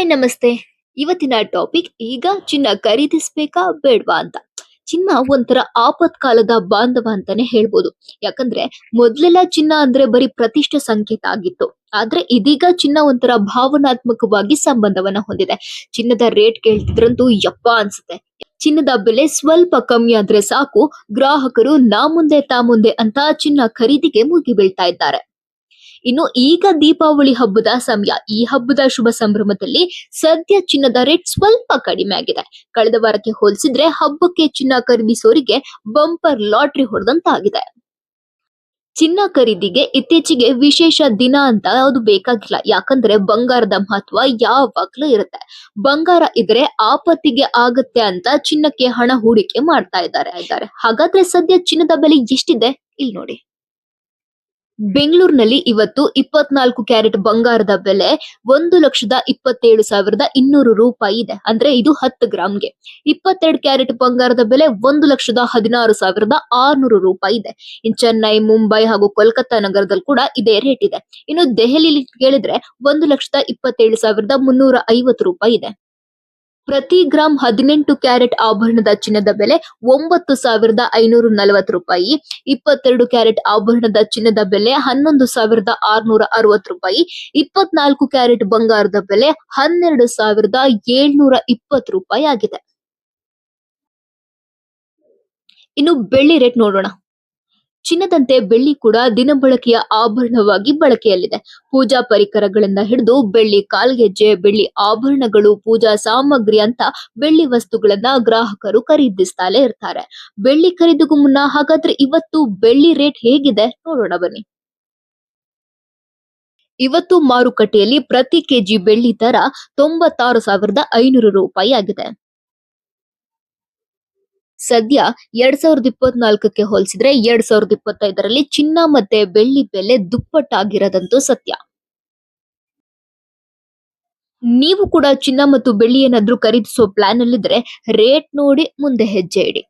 Hi ನಮಸ್ತೆ. ಇವತ್ತಿನ topic ಈಗ ಚಿನ್ನ ಖರೀದಿಸ್ಬೇಕಾ ಬೇಡ್ವಾ ಅಂತ. ಚಿನ್ನ ಒಂಥರ ಆಪತ್ಕಾಲದ ಬಾಂಧವ ಅಂತಾನೆ ಹೇಳ್ಬೋದು. ಯಾಕಂದ್ರೆ ಮೊದ್ಲೆಲ್ಲ ಚಿನ್ನ ಅಂದ್ರೆ ಬರೀ ಪ್ರತಿಷ್ಠ ಸಂಕೇತ ಆಗಿತ್ತು. ಆದ್ರೆ ಇದೀಗ ಚಿನ್ನ ಒಂಥರ ಭಾವನಾತ್ಮಕವಾಗಿ ಸಂಬಂಧವನ್ನ ಹೊಂದಿದೆ. ಚಿನ್ನದ ರೇಟ್ ಕೇಳ್ತಿದ್ರಂತೂ ಯಪ್ಪ ಅನ್ಸುತ್ತೆ. ಚಿನ್ನದ ಬೆಲೆ ಸ್ವಲ್ಪ ಕಮ್ಮಿ ಆದ್ರೆ ಸಾಕು. ಗ್ರಾಹಕರು ನಾ ಮುಂದೆ ತಾ ಮುಂದೆ ಅಂತ ಚಿನ್ನ ಖರೀದಿಗೆ ಮುಗಿ ಬೀಳ್ತಾ ಇದ್ದಾರೆ. ಇನ್ನು ಈಗ ದೀಪಾವಳಿ ಹಬ್ಬದ ಸಮಯ. ಈ ಹಬ್ಬದ ಶುಭ ಸಂಭ್ರಮದಲ್ಲಿ ಸದ್ಯ ಚಿನ್ನದ ರೇಟ್ ಸ್ವಲ್ಪ ಕಡಿಮೆ ಆಗಿದೆ. ಕಳೆದ ವಾರಕ್ಕೆ ಹೋಲಿಸಿದ್ರೆ ಹಬ್ಬಕ್ಕೆ ಚಿನ್ನ ಖರೀದಿಸೋರಿಗೆ ಬಂಪರ್ ಲಾಟ್ರಿ ಹೊಡೆದಂತಾಗಿದೆ. ಚಿನ್ನ ಖರೀದಿಗೆ ಇತ್ತೀಚೆಗೆ ವಿಶೇಷ ದಿನ ಅಂತ ಅದು ಬೇಕಾಗಿಲ್ಲ. ಯಾಕಂದ್ರೆ ಬಂಗಾರದ ಮಹತ್ವ ಯಾವಾಗ್ಲೂ ಇರುತ್ತೆ. ಬಂಗಾರ ಇದ್ರೆ ಆಪತ್ತಿಗೆ ಆಗತ್ತೆ ಅಂತ ಚಿನ್ನಕ್ಕೆ ಹಣ ಹೂಡಿಕೆ ಮಾಡ್ತಾ ಇದ್ದಾರೆ. ಹಾಗಾದ್ರೆ ಸದ್ಯ ಚಿನ್ನದ ಬೆಲೆ ಎಷ್ಟಿದೆ? ಇಲ್ಲಿ ನೋಡಿ ಬೆಂಗಳೂರಿನಲ್ಲಿ ಇವತ್ತು ಇಪ್ಪತ್ನಾಲ್ಕು ಕ್ಯಾರೆಟ್ ಬಂಗಾರದ ಬೆಲೆ ಒಂದು ಲಕ್ಷದ ಇಪ್ಪತ್ತೇಳು ಸಾವಿರದ ಇನ್ನೂರು ರೂಪಾಯಿ ಇದೆ. ಅಂದ್ರೆ ಇದು ಹತ್ತು ಗ್ರಾಮ್ಗೆ. ಇಪ್ಪತ್ತೆರಡು ಕ್ಯಾರೆಟ್ ಬಂಗಾರದ ಬೆಲೆ ಒಂದು ಲಕ್ಷದ ಹದಿನಾರು ಸಾವಿರದ ಆರ್ನೂರು ರೂಪಾಯಿ ಇದೆ. ಇನ್ ಚೆನ್ನೈ, ಮುಂಬೈ ಹಾಗೂ ಕೋಲ್ಕತ್ತಾ ನಗರದಲ್ಲಿ ಕೂಡ ಇದೇ ರೇಟ್ ಇದೆ. ಇನ್ನು ದೆಹಲಿಲಿ ಕೇಳಿದ್ರೆ ಒಂದು ಲಕ್ಷದ ಇಪ್ಪತ್ತೇಳು ಸಾವಿರದ ಮುನ್ನೂರ ಐವತ್ತು ರೂಪಾಯಿ ಇದೆ. ಪ್ರತಿ ಗ್ರಾಂ ಹದಿನೆಂಟು ಕ್ಯಾರೆಟ್ ಆಭರಣದ ಚಿನ್ನದ ಬೆಲೆ ಒಂಬತ್ತು ಸಾವಿರದ ಐನೂರ ನಲವತ್ತು ರೂಪಾಯಿ. ಇಪ್ಪತ್ತೆರಡು ಕ್ಯಾರೆಟ್ ಆಭರಣದ ಚಿನ್ನದ ಬೆಲೆ ಹನ್ನೊಂದು ಸಾವಿರದ ಆರ್ನೂರ ಅರವತ್ತು ರೂಪಾಯಿ. ಇಪ್ಪತ್ನಾಲ್ಕು ಕ್ಯಾರೆಟ್ ಬಂಗಾರದ ಬೆಲೆ ಹನ್ನೆರಡು ಸಾವಿರದ ಏಳ್ನೂರ ಇಪ್ಪತ್ತು ರೂಪಾಯಿ ಆಗಿದೆ. ಇನ್ನು ಬೆಳ್ಳಿ ರೇಟ್ ನೋಡೋಣ. ಚಿನ್ನದಂತೆ ಬೆಳ್ಳಿ ಕೂಡ ದಿನಬಳಕೆಯ ಆಭರಣವಾಗಿ ಬಳಕೆಯಲ್ಲಿದೆ. ಪೂಜಾ ಪರಿಕರಗಳಿಂದ ಹಿಡಿದು ಬೆಳ್ಳಿ ಕಾಲ್ಗೆಜ್ಜೆ, ಬೆಳ್ಳಿ ಆಭರಣಗಳು, ಪೂಜಾ ಸಾಮಗ್ರಿ ಅಂತ ಬೆಳ್ಳಿ ವಸ್ತುಗಳನ್ನ ಗ್ರಾಹಕರು ಖರೀದಿಸ್ತಾಲೆ ಇರ್ತಾರೆ. ಬೆಳ್ಳಿ ಖರೀದಿಗೂ ಮುನ್ನ ಹಾಗಾದ್ರೆ ಇವತ್ತು ಬೆಳ್ಳಿ ರೇಟ್ ಹೇಗಿದೆ? ನೋಡೋಣ ಬನ್ನಿ. ಇವತ್ತು ಮಾರುಕಟ್ಟೆಯಲ್ಲಿ ಪ್ರತಿ ಕೆಜಿ ಬೆಳ್ಳಿ ದರ ತೊಂಬತ್ತಾರು ಸಾವಿರದ ಐನೂರು ರೂಪಾಯಿ ಆಗಿದೆ. ಸದ್ಯ ಎರಡ್ ಸಾವಿರದ ಇಪ್ಪತ್ನಾಲ್ಕಕ್ಕೆ ಹೋಲಿಸಿದ್ರೆ ಎರಡ್ ಸಾವಿರದ ಇಪ್ಪತ್ತೈದರಲ್ಲಿ ಚಿನ್ನ ಮತ್ತೆ ಬೆಳ್ಳಿ ಬೆಲೆ ದುಪ್ಪಟ್ಟಾಗಿರೋದಂತೂ ಸತ್ಯ. ನೀವು ಕೂಡ ಚಿನ್ನ ಮತ್ತು ಬೆಳ್ಳಿ ಏನಾದ್ರೂ ಖರೀದಿಸೋ ಪ್ಲಾನ್ ಅಲ್ಲಿದ್ರೆ ರೇಟ್ ನೋಡಿ ಮುಂದೆ ಹೆಜ್ಜೆ ಇಡಿ.